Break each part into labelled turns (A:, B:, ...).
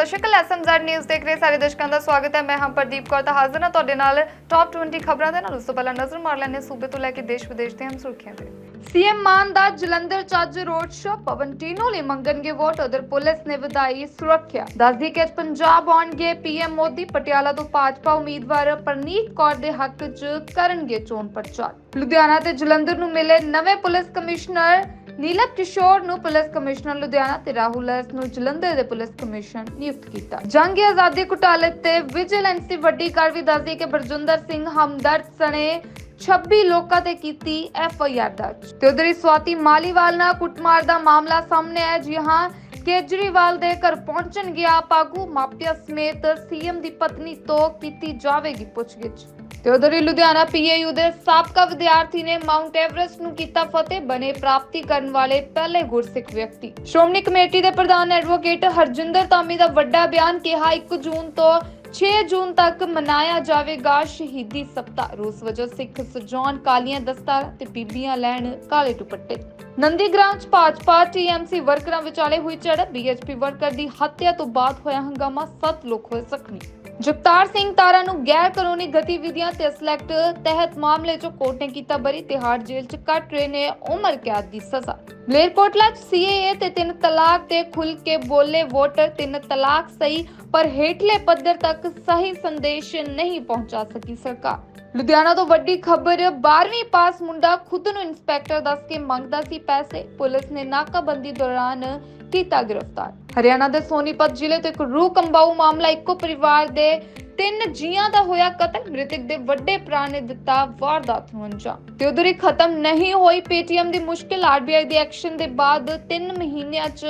A: ਸਤਿ ਸ਼੍ਰੀ ਅਕਾਲ SMZ news ਦੇਖ ਰਹੇ ਸਾਰੇ ਦਰਸ਼ਕਾਂ ਦਾ ਸਵਾਗਤ ਹੈ। ਮੈਂ ਹਾਂ ਪ੍ਰਦੀਪ ਕੌਰ, ਤਾਂ ਹਾਜ਼ਰ ਹਾਂ ਤੁਹਾਡੇ ਨਾਲ। ਟੌਪ 20 ਖਬਰਾਂ ਦੇ ਨਾਲ, ਉਸ ਤੋਂ ਪਹਿਲਾਂ ਨਜ਼ਰ ਮਾਰ ਲੈਂਦੇ ਹਾਂ ਸੂਬੇ ਤੋਂ ਲੈ ਕੇ ਦੇਸ਼ ਵਿਦੇਸ਼ ਦੀਆਂ ਸੁਰਖੀਆਂ ਤੇ। ਸੀਐਮ ਮਾਨ ਦਾ ਜਲੰਧਰ ਚ ਰੋਡ ਸ਼ੋ ਪਵਨ ਟੀਨੋ ਲਈ ਮੰਗਣਗੇ ਵੋਟ, ਉਧਰ ਪੁਲਿਸ ਨੇ ਵਧਾਈ ਸੁਰੱਖਿਆ। ਦੱਸਦੀ ਕਿ ਪੰਜਾਬ ਆਉਣਗੇ ਪੀਐਮ ਮੋਦੀ, ਪਟਿਆਲਾ ਤੋਂ ਭਾਜਪਾ ਉਮੀਦਵਾਰ ਪ੍ਰਨੀਤ ਕੌਰ ਦੇ ਹੱਕ 'ਚ ਕਰਨਗੇ ਚੋਣ ਪ੍ਰਚਾਰ। ਲੁਧਿਆਣਾ ਤੇ ਜਲੰਧਰ ਨੂੰ ਮਿਲੇ ਨਵੇਂ ਪੁਲਿਸ ਕਮਿਸ਼ਨਰ ਨੀਲਮ ਕਿਸ਼ੋਰ ਨੂੰ ਪੁਲਿਸ ਕਮਿਸ਼ਨਰ ਲੁਧਿਆਣਾ ਤੇ ਰਾਹੁਲ ਐਸ ਨੂੰ ਜਲੰਧਰ ਦੇ ਪੁਲਿਸ ਕਮਿਸ਼ਨਰ ਨਿਯੁਕਤ ਕੀਤਾ। ਜੰਗ ਆਜ਼ਾਦੀ ਘੁਟਾਲੇ ਤੇ ਵਿਜੀਲੈਂਸ ਦੀ ਵੱਡੀ ਕਾਰਵਾਈ, ਦੱਸਦੀ ਕਿ ਬਰਜਿੰਦਰ ਸਿੰਘ ਹਮਦਰਦ ਸਣੇ 26 ਲੋਕਾਂ ਤੇ ਕੀਤੀ ਐਫ ਆਈ ਆਰ ਦਰਜ। ਤੇ ਉਧਰ ਹੀ ਸਵਾਤੀ ਮਾਲੀਵਾਲ ਨਾਲ ਕੁੱਟਮਾਰ ਦਾ ਮਾਮਲਾ ਸਾਹਮਣੇ ਆਇਆ। ਜੀ ਹਾਂ, ਕੇਜਰੀਵਾਲ ਦੇ ਘਰ ਪਹੁੰਚਣ ਗਿਆ। ਪਾਗੂ ਮਾਪਿਆਂ ਸਮੇਤ ਸੀਐਮ ਦੀ ਪਤਨੀ ਤੋਂ ਕੀਤੀ ਜਾਵੇਗੀ ਪੁੱਛਗਿੱਛ। ਤੇ ਉਧਰ ਹੀ ਲੁਧਿਆਣਾ ਪੀਏਯੂ ਦੇ ਸਾਬਕਾ ਵਿਦਿਆਰਥੀ ਨੇ ਮਾਊਂਟ ਐਵਰੈਸਟ ਨੂੰ ਕੀਤਾ ਫਤਿਹ, ਬਣੇ ਪ੍ਰਾਪਤੀ ਕਰਨ ਵਾਲੇ ਪਹਿਲੇ ਗੁਰਸਿੱਖ ਵਿਅਕਤੀ। ਸ਼੍ਰੋਮਣੀ ਕਮੇਟੀ ਦੇ ਪ੍ਰਧਾਨ ਐਡਵੋਕੇਟ ਹਰਜਿੰਦਰ ਧਾਮੀ ਦਾ ਵੱਡਾ ਬਿਆਨ ਕਿਹਾ 1 ਜੂਨ ਤੋਂ 6 ਜੂਨ ਤੱਕ ਮਨਾਇਆ ਜਾਵੇਗਾ ਸ਼ਹੀਦੀ ਸਪਤਾਹ। ਰੋਸ ਵਜੋਂ ਸਿੱਖ ਸਜਾਉਣ ਕਾਲੀਆਂ ਦਸਤਾਰਾਂ ਤੇ ਬੀਬੀਆਂ ਲੈਣ ਕਾਲੇ ਦੁਪੱਟੇ। ਨੰਦੀਗ੍ਰਾਮ ਚ ਭਾਜਪਾ ਟੀਐਮਸੀ ਵਰਕਰਾਂ ਵਿਚਾਲੇ ਹੋਈ ਝੜਪ ਬੀਐਚਪੀ ਵਰਕਰ ਦੀ ਹੱਤਿਆ ਤੋਂ ਬਾਅਦ ਹੋਇਆ ਹੰਗਾਮਾ 7 ਲੋਕ ਹੋਏ ਜ਼ਖਮੀ। ਜਗਤਾਰ ਸਿੰਘ ਤਾਰਾ ਨੂੰ ਗੈਰ ਕਾਨੂੰਨੀ ਗਤੀਵਿਧੀਆਂ ਤੇ ਅਸਲੈਕਟ ਤਹਿਤ ਮਾਮਲੇ 'ਚ ਕੋਰਟ ਨੇ ਕੀਤਾ ਬਰੀ, ਤਿਹਾੜ ਜੇਲ੍ਹ 'ਚ ਕੱਟ ਰਹੇ ਨੇ ਉਮਰ ਕੈਦ ਦੀ ਸਜ਼ਾ। ਮਲੇਰਕੋਟਲਾ 'ਚ ਸੀਏਏ ਤੇ ਤਿੰਨ ਤਲਾਕ ਤੇ ਖੁੱਲ ਕੇ ਬੋਲੇ ਵੋਟਰ, ਤਿੰਨ ਤਲਾਕ ਸਹੀ, ਪਰ ਹੇਠਲੇ ਪੱਧਰ ਤੱਕ ਸਹੀ ਸੰਦੇਸ਼ ਨਹੀਂ ਪਹੁੰਚਾ ਸਕੀ ਸਰਕਾਰ। ਲੁਧਿਆਣਾ ਤੋਂ ਵੱਡੀ ਖਬਰ 12ਵੀਂ ਪਾਸ ਮੁੰਡਾ ਖੁਦ ਨੂੰ ਇੰਸਪੈਕਟਰ ਦੱਸ ਕੇ ਮੰਗਦਾ ਸੀ ਪੈਸੇ। ਪੁਲਿਸ ਨੇ ਨਾਕਾਬੰਦੀ ਦੌਰਾਨ ਕੀਤਾ ਗ੍ਰਿਫਤਾਰ। ਹਰਿਆਣਾ ਦੇ ਸੋਨੀਪਤ ਜ਼ਿਲ੍ਹੇ ਤੋਂ ਇੱਕ ਰੂਹ ਕੰਬਾਊ ਮਾਮਲਾ ਇੱਕੋ ਪਰਿਵਾਰ ਦੇ ਤਿੰਨ ਜੀਆਂ ਦਾ ਹੋਇਆ ਕਤਲ। ਮ੍ਰਿਤਕ ਦੇ ਵੱਡੇ ਭਰਾ ਨੇ ਦਿੱਤਾ ਵਾਰਦਾਤ ਨੂੰ ਅੰਜਾਮ। ਤੇ ਉਧਰ ਹੀ ਖਤਮ ਨਹੀਂ ਹੋਈ। ਪੇਟੀਐਮ ਦੀ ਮੁਸ਼ਕਿਲ ਆਰਬੀਆਈ ਦੇ ਐਕਸ਼ਨ ਦੇ ਬਾਅਦ 3 ਮਹੀਨਿਆਂ 'ਚ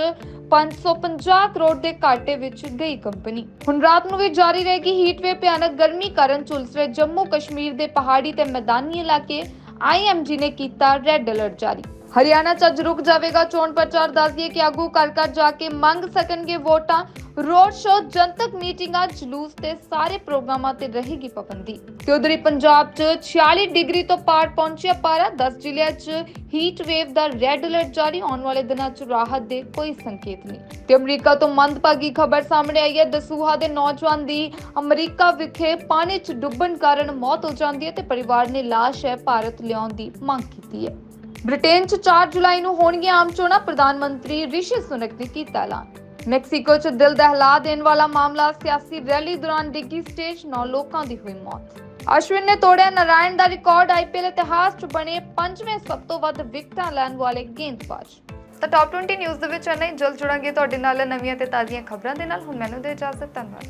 A: 550 ਕਰੋੜ ਦੇ ਘਾਟੇ ਵਿੱਚ ਗਈ ਕੰਪਨੀ। ਹੁਣ ਰਾਤ ਨੂੰ ਵੀ ਜਾਰੀ ਰਹੇਗੀ ਹੀਟ ਵੇ ਭਿਆਨਕ ਗਰਮੀ ਕਾਰਨ ਝੁਲਸ ਰਹੇ ਜੰਮੂ ਕਸ਼ਮੀਰ ਦੇ ਪਹਾੜੀ ਤੇ ਮੈਦਾਨੀ ਇਲਾਕੇ। ਆਈਐਮਜੀ ਨੇ ਕੀਤਾ ਰੈੱਡ ਅਲਰਟ ਜਾਰੀ। ਹਰਿਆਣਾ ਚ ਅੱਜ ਰੁਕ ਜਾਵੇਗਾ ਚੋਣ ਪ੍ਰਚਾਰ ਦੱਸ ਦਈਏ ਕਿ ਆਗੂ ਘਰ ਘਰ ਜਾ ਕੇ ਮੰਗ ਸਕਣਗੇ ਵੋਟਾਂ। ਰੋਡ ਸ਼ੋ ਜਨਤਕ ਮੀਟਿੰਗਾਂ, ਜਲੂਸ ਤੇ ਸਾਰੇ ਪ੍ਰੋਗਰਾਮਾਂ ਤੇ ਰਹੇਗੀ ਪਾਬੰਦੀ। ਤੇ ਉਧਰ ਹੀ ਪੰਜਾਬ ਚ 46 ਡਿਗਰੀ ਤੋਂ ਪਾਰ ਪਹੁੰਚਿਆ ਪਾਰਾ 10 ਜ਼ਿਲ੍ਹਿਆਂ ਚ ਹੀਟ ਵੇਵ ਦਾ ਰੈੱਡ ਅਲਰਟ ਜਾਰੀ। ਆਉਣ ਵਾਲੇ ਦਿਨਾਂ ਚ ਰਾਹਤ ਦੇ ਕੋਈ ਸੰਕੇਤ ਨਹੀਂ। ਤੇ ਅਮਰੀਕਾ ਤੋਂ ਮੰਦਭਾਗੀ ਖਬਰ ਸਾਹਮਣੇ ਆਈ ਹੈ। ਦਸੂਹਾ ਦੇ ਨੌਜਵਾਨ ਦੀ ਅਮਰੀਕਾ ਵਿਖੇ ਪਾਣੀ ਚ ਡੁੱਬਣ ਕਾਰਨ ਮੌਤ ਹੋ ਜਾਂਦੀ ਹੈ ਤੇ ਪਰਿਵਾਰ ਨੇ ਲਾਸ਼ ਹੈ ਭਾਰਤ ਲਿਆਉਣ ਦੀ ਮੰਗ ਕੀਤੀ ਹੈ। ਬ੍ਰਿਟੇਨ 'ਚ 4 ਜੁਲਾਈ ਨੂੰ ਹੋਣਗੀਆਂ ਆਮ ਚੋਣਾਂ, ਪ੍ਰਧਾਨ ਮੰਤਰੀ ਰਿਸ਼ੀ ਸੁਨਕ ਨੇ ਕੀਤਾ ਐਲਾਨ। ਮੈਕਸੀਕੋ 'ਚ ਦਿਲ ਦਹਿਲਾ ਦੇਣ ਵਾਲਾ ਮਾਮਲਾ, ਸਿਆਸੀ ਰੈਲੀ ਦੌਰਾਨ ਡਿੱਗੀ ਸਟੇਜ 9 ਲੋਕਾਂ ਦੀ ਹੋਈ ਮੌਤ। ਅਸ਼ਵਿਨ ਨੇ ਤੋੜਿਆ ਨਾਰਾਇਣ ਦਾ ਰਿਕਾਰਡ, ਆਈਪੀਐਲ ਇਤਿਹਾਸ 'ਚ ਬਣੇ ਪੰਜਵੇਂ ਸਭ ਤੋਂ ਵੱਧ ਵਿਕਟਾਂ ਲੈਣ ਵਾਲੇ ਗੇਂਦਬਾਜ਼। ਤਾਂ ਟੌਪ 20 ਨਿਊਜ਼ ਦੇ ਵਿੱਚ ਇੰਨਾ ਹੀ। ਜਲਦ ਜੁੜਾਂਗੇ ਤੁਹਾਡੇ ਨਾਲ ਨਵੀਆਂ ਤੇ ਤਾਜ਼ੀਆਂ ਖਬਰਾਂ ਦੇ ਨਾਲ। ਹੁਣ ਮੈਨੂੰ ਦੇ ਇਜਾਜ਼ਤ, ਧੰਨਵਾਦ।